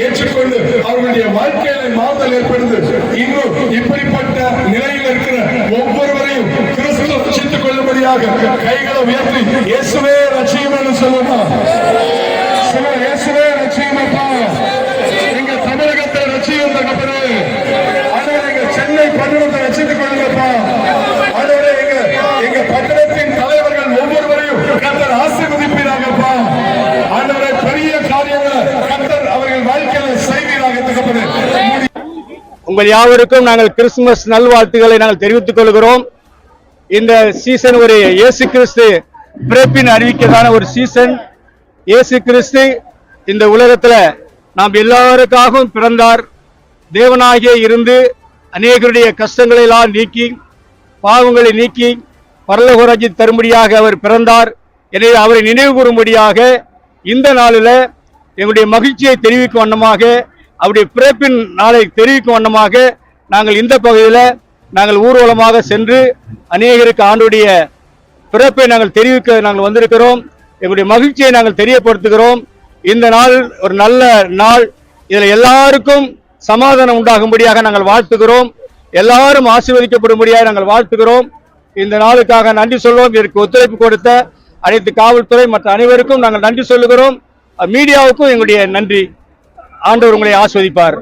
ஏற்றுக்கொண்டு அவர்களுடைய வாழ்க்கையில மாறுதல் ஏற்படுது. இன்னும் இப்படிப்பட்ட நிலையில் இருக்கிற ஒவ்வொருவரையும் கிறிஸ்து ரட்சித்துக் கொள்ளும்படியாக கைகளை உயர்த்தி இயேசுவே ரட்சியம் என்று சொல்லுமா இயேசுவே ரட்சியமப்பா எங்க தமிழகத்தை ரட்சியம் தகப்பனே ஆண்டவரே எங்க சென்னை பட்டணத்தை ரட்சித்துக் கொள்ளுங்கப்பா ஆண்டவரே எங்க எங்க பட்டணத்தின் தலைவர்கள் ஒவ்வொருவரையும் கத்தர் ஆசீர்வதிப்பீராகப்பா ஆண்டவரே பெரிய காரியங்களை கத்தர் அவர்கள் வாழ்க்கையில செய்வீராக தகப்பனே உங்கள் யாவருக்கும் நாங்கள் கிறிஸ்துமஸ் நல்வாழ்த்துக்களை நாங்கள் தெரிவித்துக் கொள்கிறோம். இந்த சீசன் ஒரு இயேசு கிறிஸ்து பிறப்பின் அறிவிக்கதான ஒரு சீசன் இயேசு கிறிஸ்து இந்த உலகத்துல நாம் எல்லாருக்காகவும் பிறந்தார். தேவனாகிய இருந்து அநேகருடைய கஷ்டங்களை எல்லாம் நீக்கி பாவங்களை நீக்கி பரலோகராஜ்ய தரும்படியாக அவர் பிறந்தார். எனவே அவரை நினைவு கூறும்படியாக இந்த நாளில் எங்களுடைய மகிழ்ச்சியை தெரிவிக்கும் வண்ணமாக அவருடைய பிறப்பின் நாளை தெரிவிக்கும் வண்ணமாக நாங்கள் இந்த பகுதியில் நாங்கள் ஊர்வலமாக சென்று அநேகருக்கு ஆண்டுடைய பிறப்பை நாங்கள் தெரிவிக்க நாங்கள் வந்திருக்கிறோம். எங்களுடைய மகிழ்ச்சியை நாங்கள் தெரியப்படுத்துகிறோம். இந்த நாள் ஒரு நல்ல நாள். இதில் எல்லாருக்கும் சமாதானம் உண்டாகும்படியாக நாங்கள் வாழ்த்துகிறோம். எல்லாரும் ஆசீர்வதிக்கப்படும்படியாக நாங்கள் வாழ்த்துகிறோம். இந்த நாளுக்காக நன்றி சொல்வோம். இதற்கு ஒத்துழைப்பு கொடுத்த அனைத்து காவல்துறை மற்ற அனைவருக்கும் நாங்கள் நன்றி சொல்லுகிறோம். மீடியாவுக்கும் எங்களுடைய நன்றி. ஆண்டவர் உங்களை ஆஸ்வதிப்பார்.